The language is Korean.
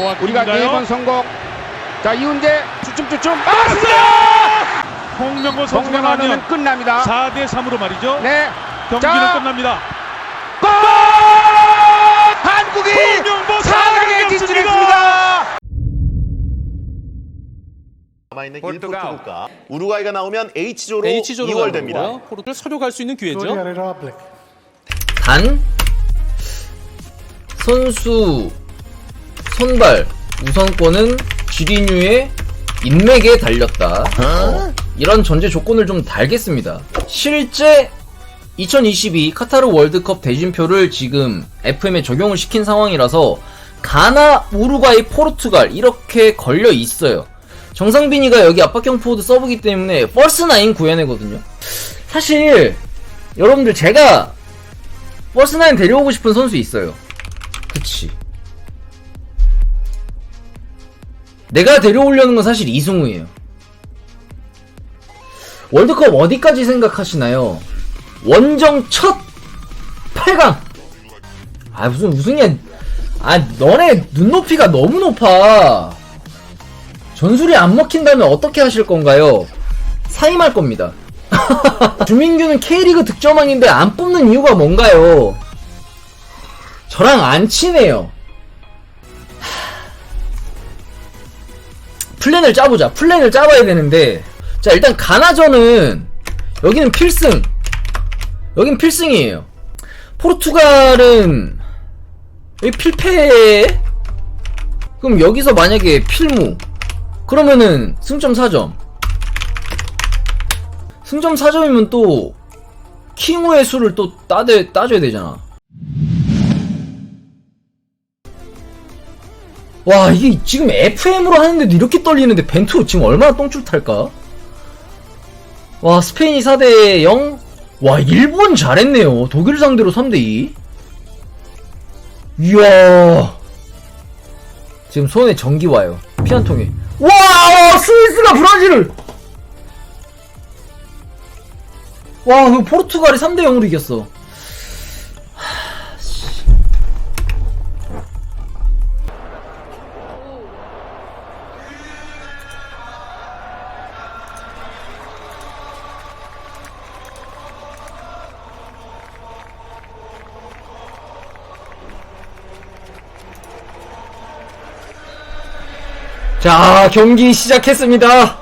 우리가 코아킹인가요? 네번 성공. 자 이훈재 쭈쭝쭈쭝 맞았어요! 홍명보 선수가 나면 끝납니다. 4대 3으로 말이죠. 네. 경기는 자. 끝납니다. 골! 한국이 홍명보 4강에 사강에 진출했습니다. 남아있는 포르투갈. 1포르투 국가 우루과이가 나오면 H조로 H조로 이월됩니다. 가는 거고요. 포르투갈 서류 갈 수 있는 기회죠. 단 선수 선발 우선권은 지리뉴의 인맥에 달렸다. 어, 이런 전제 조건을 좀 달겠습니다. 실제 2022 카타르 월드컵 대진표를 지금 FM에 적용을 시킨 상황이라서 가나, 우루과이, 포르투갈 이렇게 걸려 있어요. 정상빈이가 여기 압박형 포워드 서브기 때문에 펄스 나인 구현해거든요. 사실 여러분들 제가 버스나인 데려오고 싶은 선수 있어요. 그치. 내가 데려오려는 건 사실 이승우예요. 월드컵 어디까지 생각하시나요? 원정 첫 8강! 아, 무슨, 무슨이야. 아, 너네 눈높이가 너무 높아. 전술이 안 먹힌다면 어떻게 하실 건가요? 사임할 겁니다. 주민규는 K리그 득점왕인데 안 뽑는 이유가 뭔가요? 저랑 안 친해요. 플랜을 짜보자. 플랜을 짜봐야 되는데. 자, 일단 가나전은, 여기는 필승. 여긴 필승이에요. 포르투갈은, 여기 필패. 그럼 여기서 만약에 필무. 그러면은 승점 4점. 승점 4점이면 또 킹우의 수를 또 따대, 따줘야 되잖아. 와 이게 지금 FM으로 하는데도 이렇게 떨리는데 벤투 지금 얼마나 똥줄 탈까? 와 스페인이 4대 0? 와 일본 잘했네요. 독일 상대로 3대 2. 이야 지금 손에 전기 와요. 피한 통에. 와 스위스가 브라질을 와, 그 포르투갈이 3대 0으로 이겼어. 자, 경기 시작했습니다.